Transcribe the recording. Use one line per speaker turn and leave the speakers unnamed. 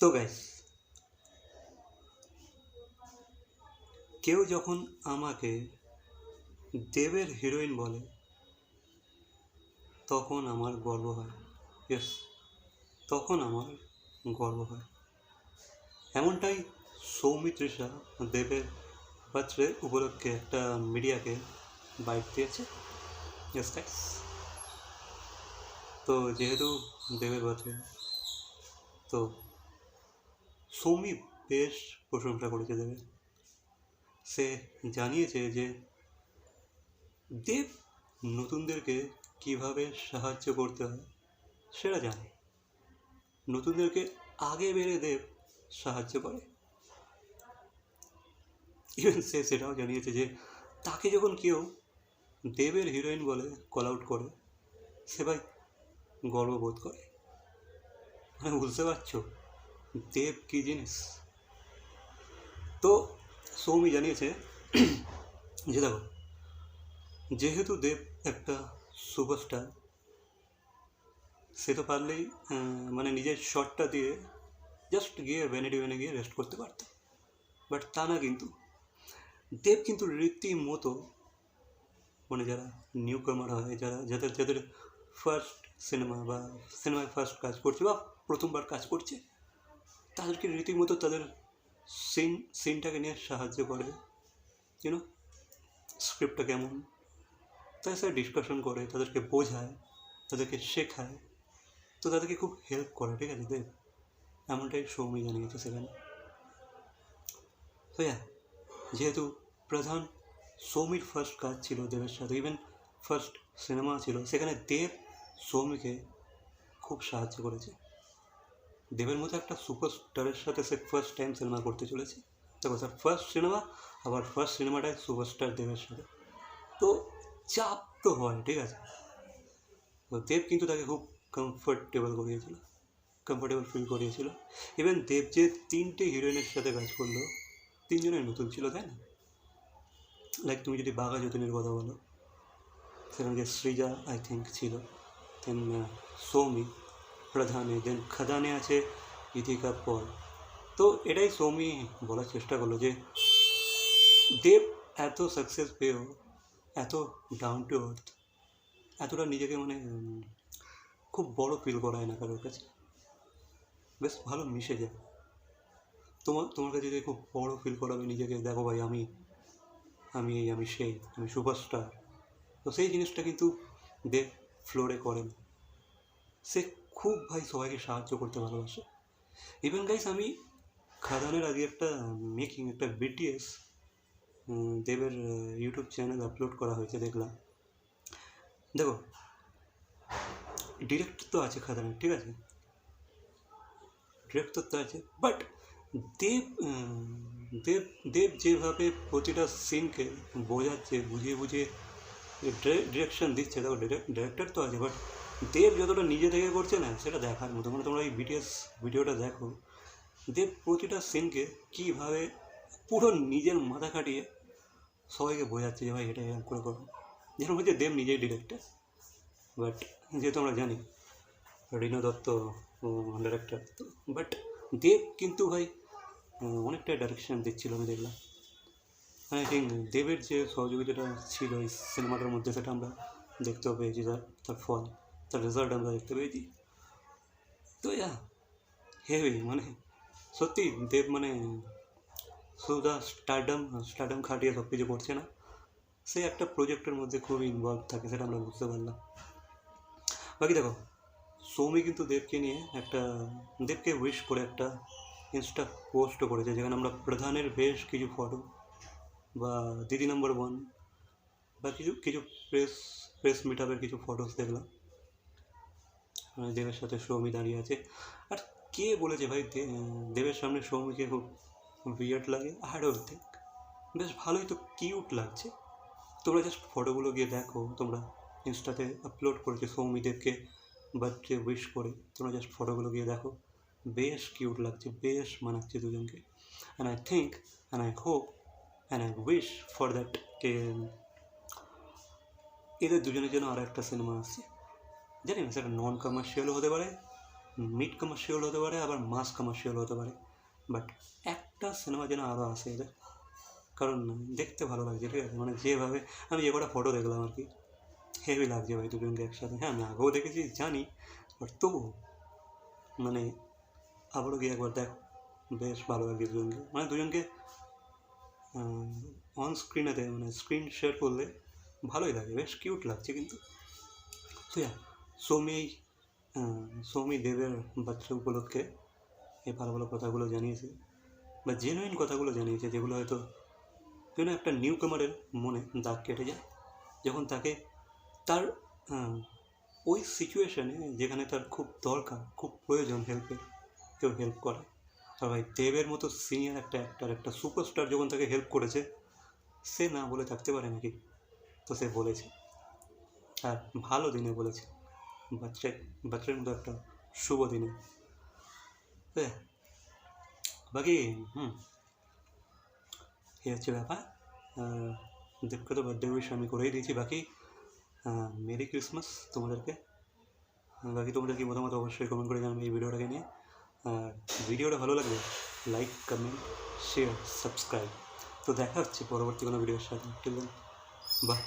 তো গাইস কেউ যখন আমাকে দেবের হিরোইন বলে, তখন আমার গর্ব হয়। ইয়েস তখন আমার গর্ব হয়। এমনটাই সৌমিত্রিষা দেবের বার্থডে উপলক্ষে একটা মিডিয়াকে বাইক দিয়েছে। ইয়েস গাইস তো যেহেতু দেবের বার্থডে তো সৌমি বেশ প্রশংসা করেছে দেবের। সে জানিয়েছে যে, দেব নতুনদেরকে কীভাবে সাহায্য করতে হয় সেটা জানে। নতুনদেরকে আগে বেড়ে দেব সাহায্য করে। ইভেন সে সেটাও জানিয়েছে যে, তাকে যখন কেউ দেবের হিরোইন বলে কল আউট করে, সে ভাই গর্ববোধ করে। মানে বুঝতে পারছ? দেব কী জিনিস তো সৌমি জানিয়েছে যে দেখো যেহেতু দেব একটা সুপারস্টার সে তো পারলেই মানে নিজের শটটা দিয়ে জাস্ট গিয়ে ভ্যানিটি ভ্যানে গিয়ে রেস্ট করতে পারত বাট তা না কিন্তু দেব কিন্তু রীতিমতো মানে যারা নিউ কামার হয় যারা যাদের যাদের ফার্স্ট সিনেমা বা সিনেমায় ফার্স্ট কাজ করছে বা প্রথমবার কাজ করছে তাদেরকে রীতিমতো তাদের সিন সিনটাকে নিয়ে সাহায্য করে ইউনো স্ক্রিপ্টটা কেমন? তাদের সাথে ডিসকাশন করে, তাদেরকে বোঝায়, তাদেরকে শেখায়, তো তাদেরকে খুব হেল্প করে, ঠিক আছে, দেব? এমনটাই সৌমি জানিয়েছে সেখানে। তো হ্যাঁ যেহেতু প্রধান সৌমির ফার্স্ট কাজ ছিল দেবের সাথে ইভেন ফার্স্ট সিনেমা ছিল, সেখানে দেব সৌমিকে খুব সাহায্য করেছে। দেবের মতো একটা সুপারস্টারের সাথে সে ফার্স্ট টাইম সিনেমা করতে চলেছে। দেখো স্যার ফার্স্ট সিনেমা আবার ফার্স্ট সিনেমাটায় সুপারস্টার দেবের সাথে। তো চাপ তো হয়, ঠিক আছে? তো দেব কিন্তু তাকে খুব কমফোর্টেবল করিয়েছিল কমফোর্টেবল ফিল করিয়েছিল। ইভেন দেব যে তিনটে হিরোইনের সাথে কাজ করল তিনজনের নতুন ছিল, তাই না? লাইক তুমি যদি বাঘা যতীনের কথা বলো সেখানে সৃজা আই থিঙ্ক ছিল। দেন সৌমি প্রধানে দেন খাদানে আছে ইথিকা পল তো এটাই সৌমি বলার চেষ্টা করল যে, দেব এত সাকসেস পেয়েও, এত ডাউন টু আর্থ এতটা নিজেকে মানে খুব বড় ফিল করায় না কারোর কাছে। বেশ ভালো মিশে যায়। তোমার তোমার কাছে যে খুব বড় ফিল করাবে নিজেকে, দেখো ভাই আমি আমি এই, আমি সেই, আমি সুপারস্টার তো সেই জিনিসটা কিন্তু দেব ফ্লোরে করেন। সে খুব ভাই সবাইকে সাহায্য করতে ভালোবাসে। ইভেন গাইস আমি খাদানের আগে একটা মেকিং একটা বিটিএস দেবের ইউটিউব চ্যানেল আপলোড করা হয়েছে, দেখলাম। দেখো ডিরেক্টর তো আছে খাদানের ঠিক আছে? ডিরেক্টর তো আছে বাট দেব দেব দেব যেভাবে প্রতিটা সিনকে বোঝাচ্ছে, বুঝিয়ে বুঝিয়ে ডিরেকশন দিচ্ছে, দেখো ডিরেক্টর তো আছে বাট দেব যতটা নিজে থেকে করছে না, সেটা দেখার মতো। মানে তোমরা এই বিটিএস ভিডিওটা দেখো। দেব প্রতিটা সিনকে কীভাবে পুরো নিজের মাথা খাটিয়ে সবাইকে বোঝাচ্ছে যে, ভাই, এটা এরকম করে করো। যেরকম হচ্ছে দেব নিজেই ডিরেক্টর বাট যেহেতু আমরা জানি রিনু দত্ত ডিরেক্টর বাট দেব কিন্তু ভাই অনেকটা ডাইরেকশন দিচ্ছিল, আমি দেখলাম। আই থিঙ্ক দেবের যে সহযোগিতাটা ছিল এই সিনেমাটার মধ্যে, সেটা আমরা দেখতেও পেয়েছি তার ফল। তার রেজাল্ট আমরা দেখতে পেয়েছি তো ইয়া হেভি মানে সত্যি দেব মানে শুধু দা স্টারডাম স্টারডাম খাটিয়ে সব কিছু করছে না সে একটা প্রজেক্টের মধ্যে খুব ইনভলভ থাকে সেটা আমরা বুঝতে পারলাম বাকি দেখো সৌমি কিন্তু দেবকে নিয়ে একটা দেবকে উইশ করে একটা ইনস্টা পোস্টও করেছে যেখানে আমরা প্রধানের বেশ কিছু ফটো বা দিদি নম্বর ওয়ান বা কিছু কিছু প্রেস প্রেস মিট আপের কিছু ফটোস দেখলাম দেবের সাথে সৌমি দাঁড়িয়ে আছে। আর কে বলেছে ভাই দেবের সামনে সৌমিকে খুব বিয়ার্ড লাগে? আর ওর থিঙ্ক বেশ ভালোই তো কিউট লাগছে। তোমরা জাস্ট ফটোগুলো গিয়ে দেখো, তোমরা ইনস্টাতে আপলোড করেছে সৌমি দেবকে বার্থডে উইশ করে, তোমরা জাস্ট ফটোগুলো গিয়ে দেখো। বেশ কিউট লাগছে, বেশ মানাচ্ছে দুজনকে। And I think and I hope and I wish for that কে এদের দুজনের জন্য আরও একটা সিনেমা আসছে জানি না, সেটা নন কমার্শিয়ালও হতে পারে মিড কমার্শিয়াল হতে পারে, আবার মাস কমার্শিয়াল হতে পারে বাট একটা সিনেমা যেন আরও আসে এদের কারণ দেখতে ভালো লাগছে, ঠিক আছে? মানে যেভাবে আমি যে কটা ফটো দেখলাম আর কি হেভি লাগছে ভাই দুজনকে একসাথে। হ্যাঁ আমি আগেও দেখেছি, জানি বাট তবু মানে আবারও গিয়ে একবার দেখ, বেশ ভালো লাগছে দুজনকে। মানে দুজনকে অন স্ক্রিনেতে মানে স্ক্রিন শেয়ার করলে ভালোই লাগে, বেশ কিউট লাগছে কিন্তু। তো সৌমি সৌমি দেবের বাচ্চা উপলক্ষে এই ভালো ভালো কথাগুলো জানিয়েছে বা জেনুইন কথাগুলো জানিয়েছে, যেগুলো হয়তো যেন একটা নিউ কামারের মনে দাগ কেটে যায়। যখন তাকে তার ওই সিচুয়েশানে যেখানে তার খুব দরকার, খুব প্রয়োজন হেল্পের কেউ হেল্প করে, আর ভাই দেবের মতো সিনিয়র একটা অ্যাক্টার একটা সুপারস্টার যখন তাকে হেল্প করেছে, সে না বলে থাকতে পারে নাকি? তো সে বলেছে। আর ভালো দিনে বলেছে। বাচ্চা বাচ্চার মতো একটা শুভ দিনে। বাকি, হুম। এই হচ্ছে ব্যাপার। দেবকে তো বার্থডে উইশ আমি করেই দিয়েছি। বাকি মেরি ক্রিসমাস তোমাদেরকে। বাকি তোমাদের কি মতামত অবশ্যই কমেন্ট করে জানাবে এই ভিডিওটাকে নিয়ে। আর ভিডিওটা ভালো লাগলে লাইক কমেন্ট শেয়ার সাবস্ক্রাইব তো দেখা হচ্ছে পরবর্তী কোনো ভিডিওর সাথে। বাহ